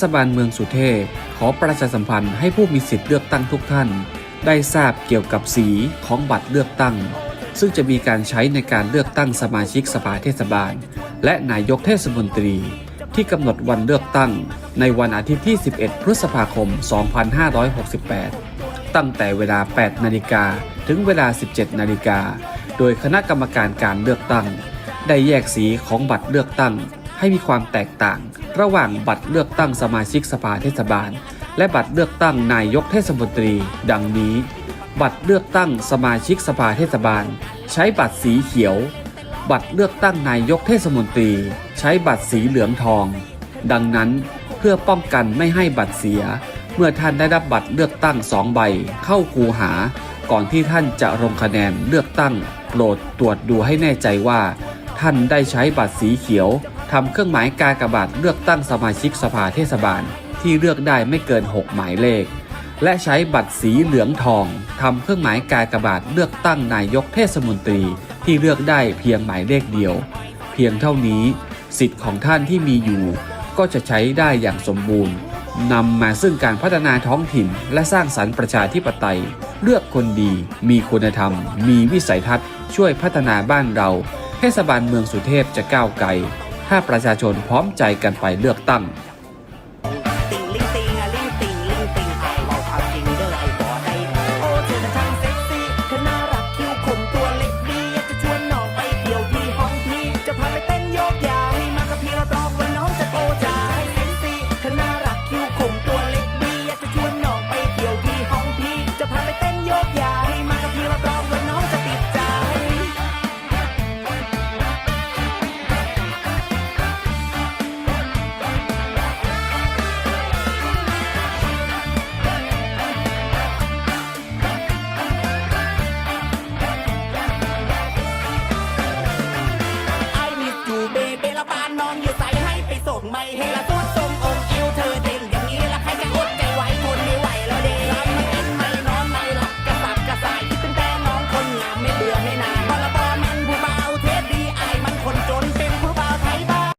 ศบาลเมืองสุเทพขอประชาสัมพันธ์ให้ผู้มีสิทธิ์เลือกตั้งทุกท่าน ได้ทราบเกี่ยวกับสีของบัตรเลือกตั้ง ซึ่งจะมีการใช้ในการเลือกตั้งสมาชิกสภาเทศบาล และนายกเทศมนตรี ที่กำหนดวันเลือกตั้ง ในวันอาทิตย์ที่ 11 พฤษภาคม 2568 ตั้งแต่เวลา 8 นาฬิกาถึงเวลา 17 นาฬิกาโดยคณะกรรมการการเลือกตั้ง ได้แยกสีของบัตรเลือกตั้ง ให้มีความแตกต่าง ระหว่างบัตรเลือกตั้งสมาชิกสภาเทศบาล และบัตรเลือกตั้งนายกเทศมนตรี ดังนี้ บัตรเลือกตั้งสมาชิกสภาเทศบาล ใช้บัตรสีเขียว บัตรเลือกตั้งนายกเทศมนตรี ใช้บัตรสีเหลืองทอง ดังนั้นเพื่อป้องกันไม่ให้บัตรเสีย เมื่อท่านได้รับบัตรเลือกตั้งสองใบ เข้าคูหา ก่อนที่ท่านจะลงคะแนนเลือกตั้ง โปรดตรวจดูให้แน่ใจว่า ท่านได้ใช้บัตรสีเขียว ทำเครื่องหมายกากบาทเลือกตั้งสมาชิกสภาเทศบาลที่เลือกได้ไม่เกิน 6 หมายเลข และใช้บัตรสีเหลืองทองทำเครื่องหมายกากบาทเลือกตั้งนายกเทศมนตรีที่เลือกได้เพียงหมายเลขเดียว เพียงเท่านี้ สิทธิ์ของท่านที่มีอยู่ ก็จะใช้ได้อย่างสมบูรณ์นำมาซึ่งการพัฒนาท้องถิ่น และสร้างสรรค์ประชาธิปไตย เลือกคนดี มีคุณธรรม มีวิสัยทัศน์ ช่วยพัฒนาบ้านเรา เทศบาลเมืองสุเทพจะก้าวไกล ถ้าประชาชนพร้อมใจกันไปเลือกตั้ง ไม่เฮละสู้